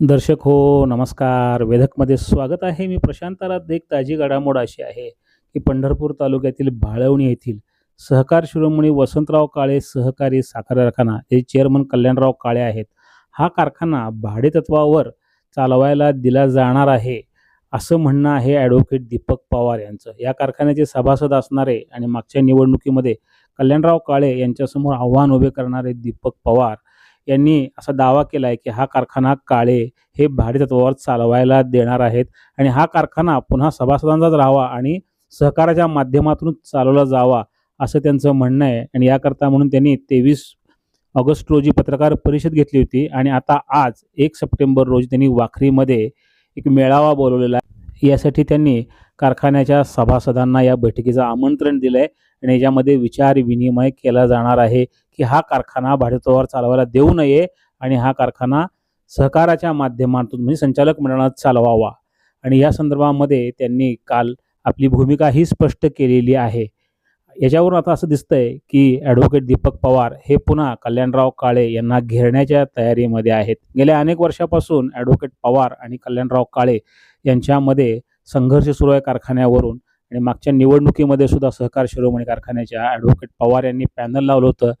दर्शक हो नमस्कार. वेधकमध्ये स्वागत आहे. मी प्रशांतारात एक ताजी घडामोड अशी आहे की पंढरपूर तालुक्यातील भाळवणी येथील सहकार शिरोमणी वसंतराव काळे सहकारी साखर कारखाना हे चेअरमन कल्याणराव काळे आहेत हा कारखाना भाडेतत्वावर चालवायला दिला जाणार आहे असं म्हणणं आहे ॲडव्होकेट दीपक पवार यांचं. या कारखान्याचे सभासद असणारे आणि मागच्या निवडणुकीमध्ये कल्याणराव काळे यांच्यासमोर आव्हान उभे करणारे दीपक पवार यांनी असा दावा केला आहे की हा कारखाना काळे हे भाडेतत्वावर चालवायला देणार आहेत आणि हा कारखाना पुन्हा सभासदांचाच राहावा आणि सहकाराच्या माध्यमातून चालवला जावा असं त्यांचं म्हणणं आहे. आणि याकरता म्हणून त्यांनी तेवीस ऑगस्ट रोजी पत्रकार परिषद घेतली होती आणि आता आज एक सप्टेंबर रोजी त्यांनी वाखरीमध्ये एक मेळावा बोलवलेला आहे. यासाठी त्यांनी कारखान्याच्या सभासदांना या बैठकीचं आमंत्रण दिलं आहे आणि याच्यामध्ये विचार विनिमय केला जाणार आहे की हा कारखाना भाडेतोवर चालवायला देऊ नये आणि हा कारखाना सहकाराच्या माध्यमातून म्हणजे संचालक मंडळात चालवावा. आणि या संदर्भामध्ये त्यांनी काल आपली भूमिका ही स्पष्ट केलेली आहे. याच्यावरून आता असं दिसतंय की ॲडव्होकेट दीपक पवार हे पुन्हा कल्याणराव काळे यांना घेरण्याच्या तयारीमध्ये आहेत. गेल्या अनेक वर्षापासून ॲडव्होकेट पवार आणि कल्याणराव काळे यांच्यामध्ये संघर्ष सुरू आहे कारखान्यावरून. आणि मागच्या निवडणुकीमध्ये सुद्धा सहकार शिरोमणी कारखान्याच्या ॲडव्होकेट पवार यांनी पॅनल लावलं होतं.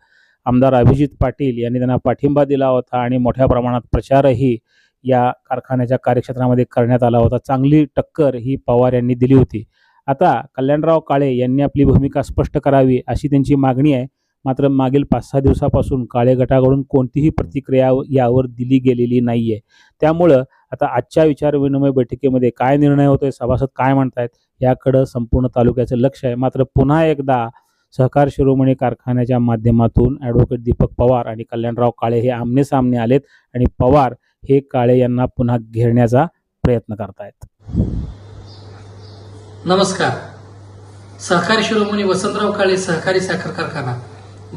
आमदार अभिजित पाटील यांनी त्यांना पाठिंबा दिला होता आणि मोठ्या प्रमाणात प्रचारही या कारखान्याच्या कार्यक्षेत्रामध्ये करण्यात आला होता. चांगली टक्कर ही पवार यांनी दिली होती. आता कल्याणराव काळे यांनी आपली भूमिका स्पष्ट करावी अशी त्यांची मागणी आहे. मात्र मागील पाच सहा दिवसापासून काळे गटाकडून कोणतीही प्रतिक्रिया यावर दिली गेलेली नाही आहे त्यामुळं आता आजच्या विचारविनिमय बैठकीमध्ये काय निर्णय होतोय सभासद काय म्हणतायत याकडं संपूर्ण तालुक्याचं लक्ष आहे. मात्र पुन्हा एकदा सहकार शिरोमणी कारखान्याच्या माध्यमातून ॲडव्होकेट दीपक पवार आणि कल्याणराव काळे हे आमने सामने आलेत आणि पवार हे काळे यांना पुन्हा घेरण्याचा प्रयत्न करतायत. नमस्कार. सहकारी शिरोमणी वसंतराव काळे सहकारी साखर कारखाना.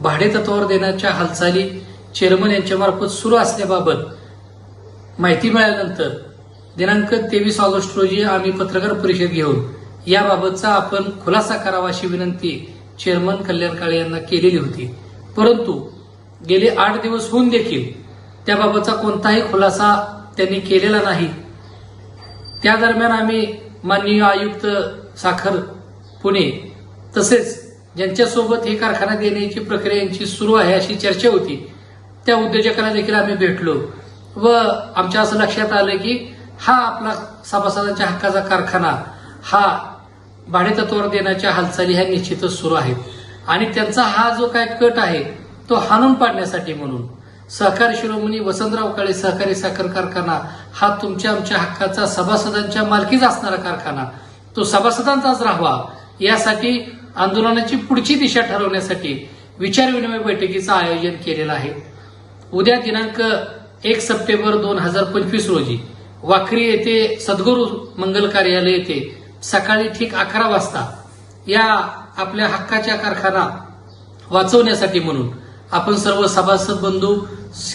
भाडे तत्वावर देण्याच्या हालचाली चेअरमन यांच्यामार्फत सुरू असल्याबाबत माहिती मिळाल्यानंतर दिनांक तेवीस ऑगस्ट रोजी आम्ही पत्रकार परिषद घेऊन याबाबतचा आपण खुलासा करावा अशी विनंती चेअरमन कल्याण काळे यांना केलेली होती. परंतु गेले आठ दिवस होऊन देखील त्याबाबतचा कोणताही खुलासा त्यांनी केलेला नाही. त्या दरम्यान आम्ही माननीय आयुक्त साखर पुणे तसेच ज्यांच्यासोबत हे कारखाना देण्याची प्रक्रिया यांची सुरू आहे अशी चर्चा होती त्या उद्योजकांना देखील आम्ही भेटलो. व आमच्या असं लक्षात आलं की हा आपला सभासदांच्या हक्काचा कारखाना हा भाडेतत्वावर देण्याच्या हालचाली ह्या निश्चितच सुरू आहेत. आणि त्यांचा हा जो काय कट आहे तो हाणून पाडण्यासाठी म्हणून सहकारी शिरोमणी वसंतराव काळे सहकारी साखर कारखाना हा तुमच्या आमच्या हक्काचा सभासदांच्या मालकीचा असणारा कारखाना तो सभासदांचाच राहावा यासाठी आंदोलनाची पुढची दिशा ठरवण्यासाठी विचारविनिमय बैठकीचं आयोजन केलेलं आहे. उद्या दिनांक एक सप्टेंबर दोन हजार पंचवीस रोजी वाखरी येथे सद्गुरू मंगल कार्यालय येथे सकाळी ठीक अकरा वाजता या आपल्या हक्काच्या कारखाना वाचवण्यासाठी म्हणून आपण सर्व सभासद बंधू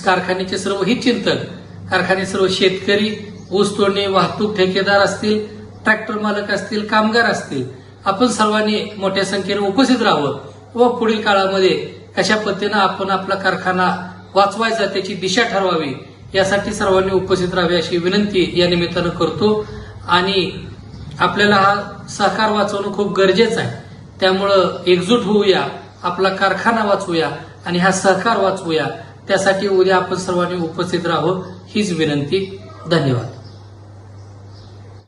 कारखान्याचे सर्व हितचिंतक कारखाने सर्व शेतकरी ऊस तोडणी वाहतूक ठेकेदार असतील ट्रॅक्टर मालक असतील कामगार असतील आपण सर्वांनी मोठ्या संख्येने उपस्थित राहावं व पुढील काळामध्ये कशा पद्धतीनं आपण आपला कारखाना वाचवायचा त्याची दिशा ठरवावी यासाठी सर्वांनी उपस्थित राहावी अशी विनंती या निमित्तानं करतो. आणि आपल्याला हा सहकार वाचवणं खूप गरजेचं आहे. त्यामुळं एकजूट होऊया आपला कारखाना वाचवूया आणि हा सहकार वाचवूया. त्यासाठी उद्या आपण सर्वांनी उपस्थित राहावं हीच विनंती. धन्यवाद.